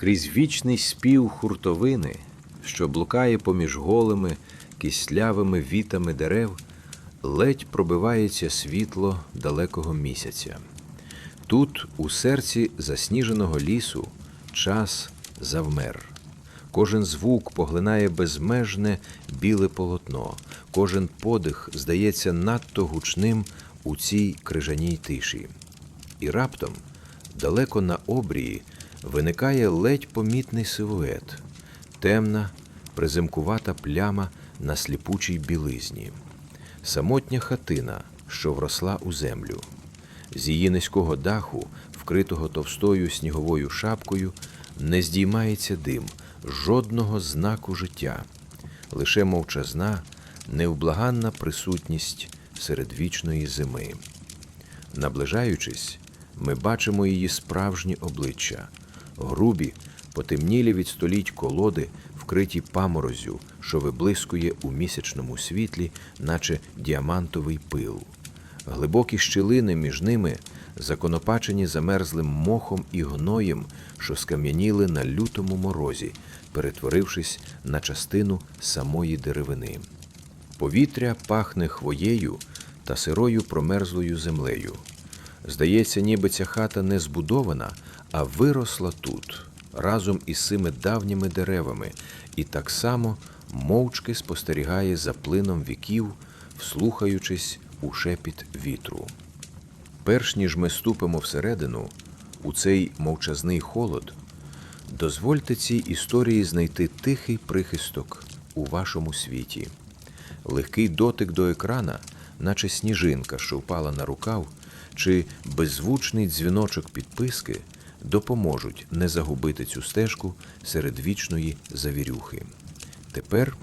крізь вічний спів хуртовини, що блукає поміж голими, кислявими вітами дерев, ледь пробивається світло далекого місяця. Тут, у серці засніженого лісу, час завмер. Кожен звук поглинає безмежне біле полотно, кожен подих здається надто гучним у цій крижаній тиші. І раптом, далеко на обрії, виникає ледь помітний силует, темна, приземкувата пляма на сліпучій білизні, самотня хатина, що вросла у землю. З її низького даху, вкритого товстою сніговою шапкою, не здіймається дим, жодного знаку життя, лише мовчазна, невблаганна присутність серед вічної зими. Наближаючись, ми бачимо її справжні обличчя, грубі, потемнілі від століть колоди, вкриті паморозю, що виблискує у місячному світлі, наче діамантовий пил. Глибокі щілини між ними законопачені замерзлим мохом і гноєм, що скам'яніли на лютому морозі, перетворившись на частину самої деревини. Повітря пахне хвоєю та сирою промерзлою землею. Здається, ніби ця хата не збудована, а виросла тут, разом із цими давніми деревами, і так само мовчки спостерігає за плином віків, вслухаючись у шепіт вітру. Перш ніж ми ступимо всередину, у цей мовчазний холод, дозвольте цій історії знайти тихий прихисток у вашому світі. Легкий дотик до екрана, наче сніжинка, що впала на рукав, чи беззвучний дзвіночок підписки допоможуть не загубити цю стежку серед вічної завірюхи. Тепер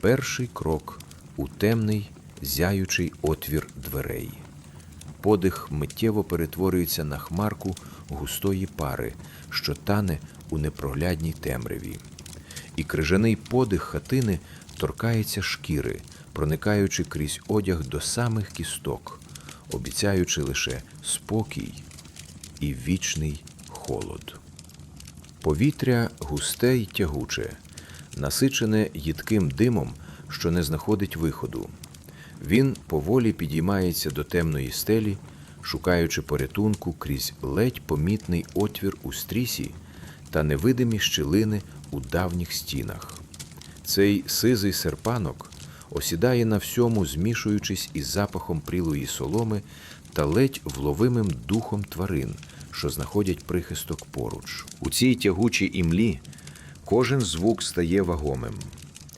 перший крок у темний, зяючий отвір дверей. Подих миттєво перетворюється на хмарку густої пари, що тане у непроглядній темряві. І крижаний подих хатини торкається шкіри, проникаючи крізь одяг до самих кісток, обіцяючи лише спокій і вічний холод. Повітря густе й тягуче, насичене їдким димом, що не знаходить виходу. Він поволі підіймається до темної стелі, шукаючи порятунку крізь ледь помітний отвір у стрісі та невидимі щілини у давніх стінах. Цей сизий серпанок осідає на всьому, змішуючись із запахом прілої соломи та ледь вловимим духом тварин, що знаходять прихисток поруч. У цій тягучій імлі кожен звук стає вагомим,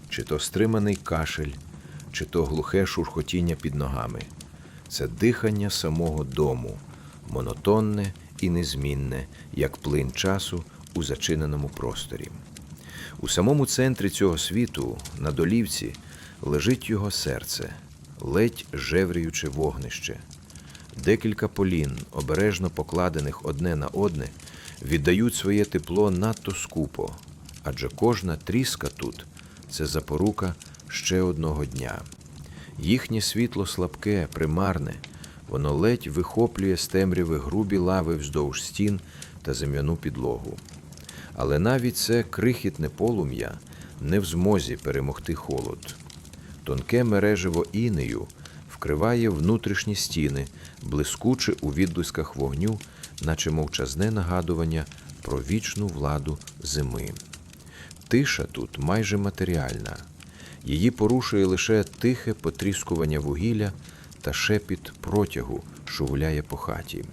чи то стриманий кашель, чи то глухе шурхотіння під ногами. Це дихання самого дому, монотонне і незмінне, як плин часу у зачиненому просторі. У самому центрі цього світу, на долівці, лежить його серце, ледь жевріюче вогнище. Декілька полін, обережно покладених одне на одне, віддають своє тепло надто скупо, адже кожна тріска тут це запорука ще одного дня. Їхнє світло слабке, примарне, воно ледь вихоплює з темряви грубі лави вздовж стін та зем'яну підлогу. Але навіть це крихітне полум'я не в змозі перемогти холод. Тонке мережево інею вкриває внутрішні стіни, блискуче у відблисках вогню, наче мовчазне нагадування про вічну владу зими. Тиша тут майже матеріальна. Її порушує лише тихе потріскування вугілля та шепіт протягу, гуляє по хаті.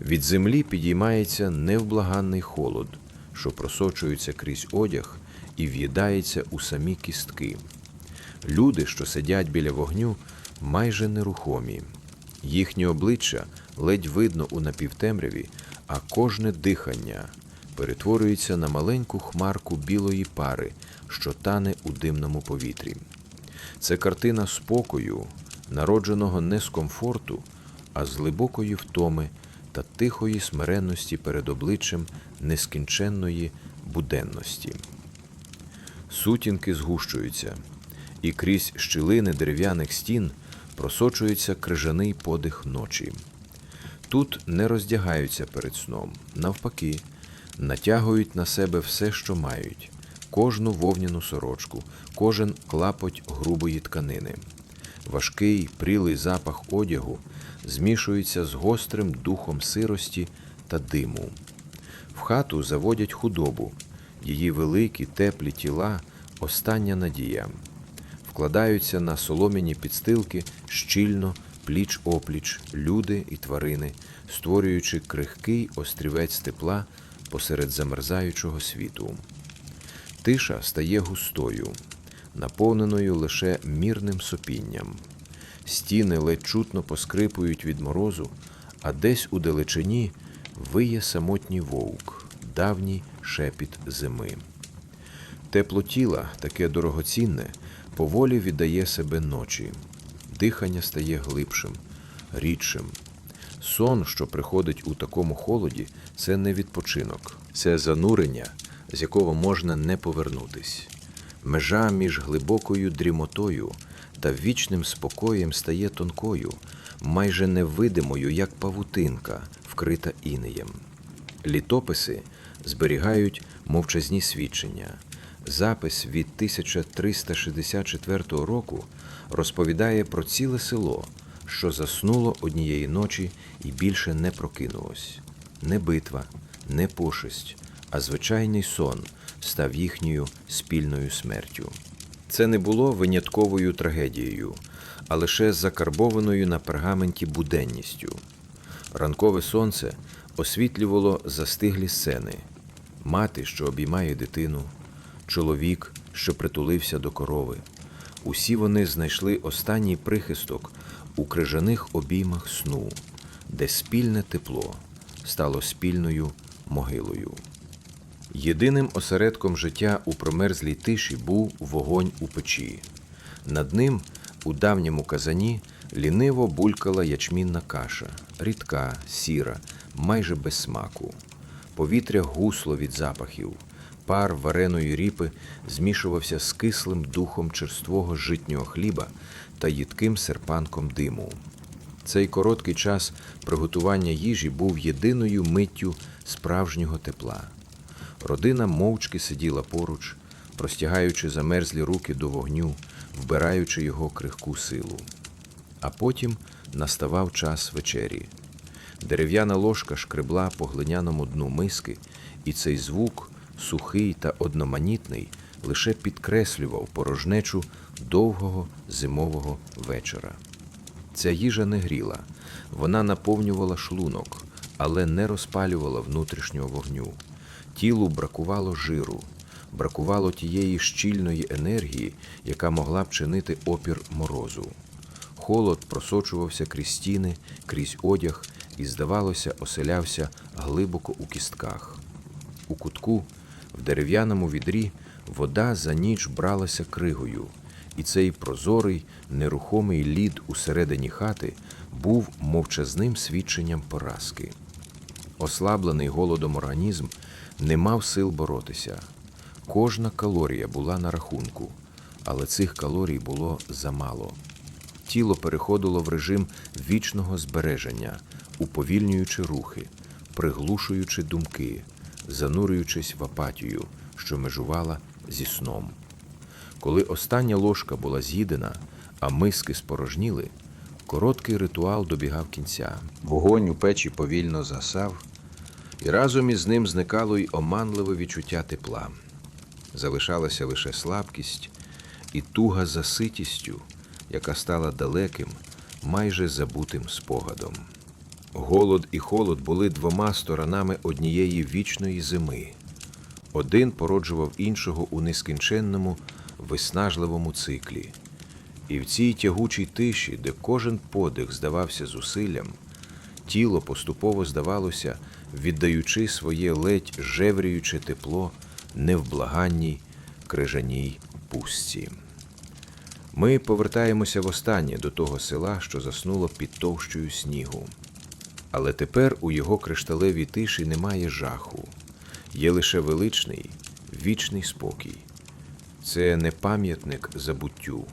Від землі підіймається невблаганний холод, що просочується крізь одяг і в'їдається у самі кістки. Люди, що сидять біля вогню, майже нерухомі. Їхні обличчя ледь видно у напівтемряві, а кожне дихання перетворюється на маленьку хмарку білої пари, що тане у димному повітрі. Це картина спокою, народженого не з комфорту, а з глибокої втоми та тихої смиренності перед обличчям нескінченної буденності. Сутінки згущуються, і крізь щілини дерев'яних стін просочується крижаний подих ночі. Тут не роздягаються перед сном, навпаки, натягують на себе все, що мають, кожну вовняну сорочку, кожен клапоть грубої тканини. Важкий, прілий запах одягу змішується з гострим духом сирості та диму. В хату заводять худобу, її великі теплі тіла остання надія. Вкладаються на солом'яні підстилки щільно, пліч опліч, люди і тварини, створюючи крихкий острівець тепла посеред замерзаючого світу. Тиша стає густою, наповненою лише мірним сопінням. Стіни ледь чутно поскрипують від морозу, а десь у далечині виє самотній вовк, давній шепіт зими. Тепло тіла, таке дорогоцінне, поволі віддає себе ночі. Дихання стає глибшим, рідшим. Сон, що приходить у такому холоді, це не відпочинок, це занурення, з якого можна не повернутись. Межа між глибокою дрімотою та вічним спокоєм стає тонкою, майже невидимою, як павутинка, вкрита інеєм. Літописи зберігають мовчазні свідчення. Запис від 1364 року розповідає про ціле село, що заснуло однієї ночі і більше не прокинулось. Не битва, не пошесть, а звичайний сон став їхньою спільною смертю. Це не було винятковою трагедією, а лише закарбованою на пергаменті буденністю. Ранкове сонце освітлювало застиглі сцени, мати, що обіймає дитину, чоловік, що притулився до корови. Усі вони знайшли останній прихисток у крижаних обіймах сну, де спільне тепло стало спільною могилою. Єдиним осередком життя у промерзлій тиші був вогонь у печі. Над ним, у давньому казані, ліниво булькала ячмінна каша, рідка, сіра, майже без смаку. Повітря гусло від запахів, пар вареної ріпи змішувався з кислим духом черствого житнього хліба та їдким серпанком диму. Цей короткий час приготування їжі був єдиною миттю справжнього тепла. Родина мовчки сиділа поруч, простягаючи замерзлі руки до вогню, вбираючи його крихку силу. А потім наставав час вечері. Дерев'яна ложка шкребла по глиняному дну миски, і цей звук, сухий та одноманітний, лише підкреслював порожнечу довгого зимового вечора. Ця їжа не гріла, вона наповнювала шлунок, але не розпалювала внутрішнього вогню. Тілу бракувало жиру, бракувало тієї щільної енергії, яка могла б чинити опір морозу. Холод просочувався крізь стіни, крізь одяг і, здавалося, оселявся глибоко у кістках. У кутку, в дерев'яному відрі, вода за ніч бралася кригою, і цей прозорий, нерухомий лід усередині хати був мовчазним свідченням поразки. Ослаблений голодом організм не мав сил боротися. Кожна калорія була на рахунку, але цих калорій було замало. Тіло переходило в режим вічного збереження, уповільнюючи рухи, приглушуючи думки, занурюючись в апатію, що межувала зі сном. Коли остання ложка була з'їдена, а миски спорожніли, короткий ритуал добігав кінця. Вогонь у печі повільно засав, і разом із ним зникало й оманливе відчуття тепла. Залишалася лише слабкість і туга за ситістю, яка стала далеким, майже забутим спогадом. Голод і холод були двома сторонами однієї вічної зими. Один породжував іншого у нескінченному, виснажливому циклі. І в цій тягучій тиші, де кожен подих здавався зусиллям, тіло поступово здавалося, віддаючи своє ледь жевріюче тепло невблаганній крижаній пустці. Ми повертаємося востаннє до того села, що заснуло під товщою снігу. Але тепер у його кришталевій тиші немає жаху, є лише величний, вічний спокій. Це не пам'ятник забуттю,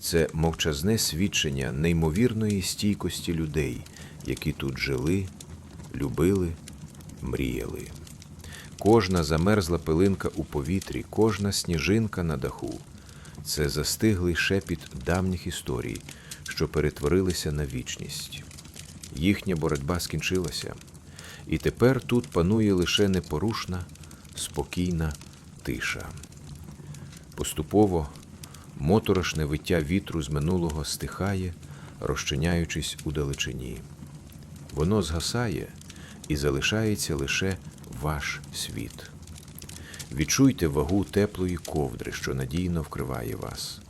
це мовчазне свідчення неймовірної стійкості людей, які тут жили, любили, мріяли. кожна замерзла пилинка у повітрі, кожна сніжинка на даху це застиглий шепіт давніх історій, що перетворилися на вічність. Їхня боротьба скінчилася, і тепер тут панує лише непорушна, спокійна тиша. Поступово моторошне виття вітру з минулого стихає, розчиняючись у далечині. Воно згасає і залишається лише ваш світ. Відчуйте вагу теплої ковдри, що надійно вкриває вас.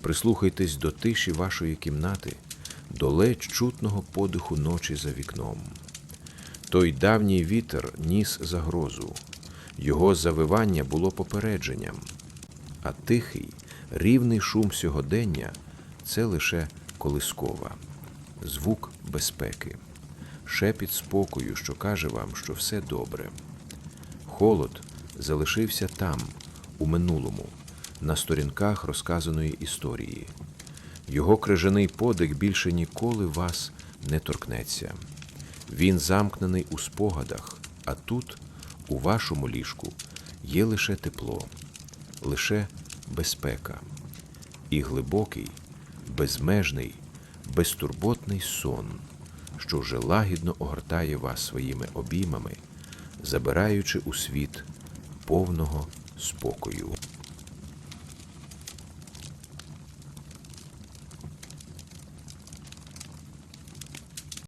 Прислухайтесь до тиші вашої кімнати, до ледь чутного подиху ночі за вікном. Той давній вітер ніс загрозу, його завивання було попередженням, а тихий, рівний шум сьогодення це лише колискова, звук безпеки, шепіт спокою, що каже вам, що все добре. Холод залишився там, у минулому, на сторінках розказаної історії. Його крижаний подих більше ніколи вас не торкнеться. Він замкнений у спогадах, а тут, у вашому ліжку, є лише тепло, лише безпека і глибокий, безмежний, безтурботний сон, що вже лагідно огортає вас своїми обіймами, забираючи у світ повного спокою.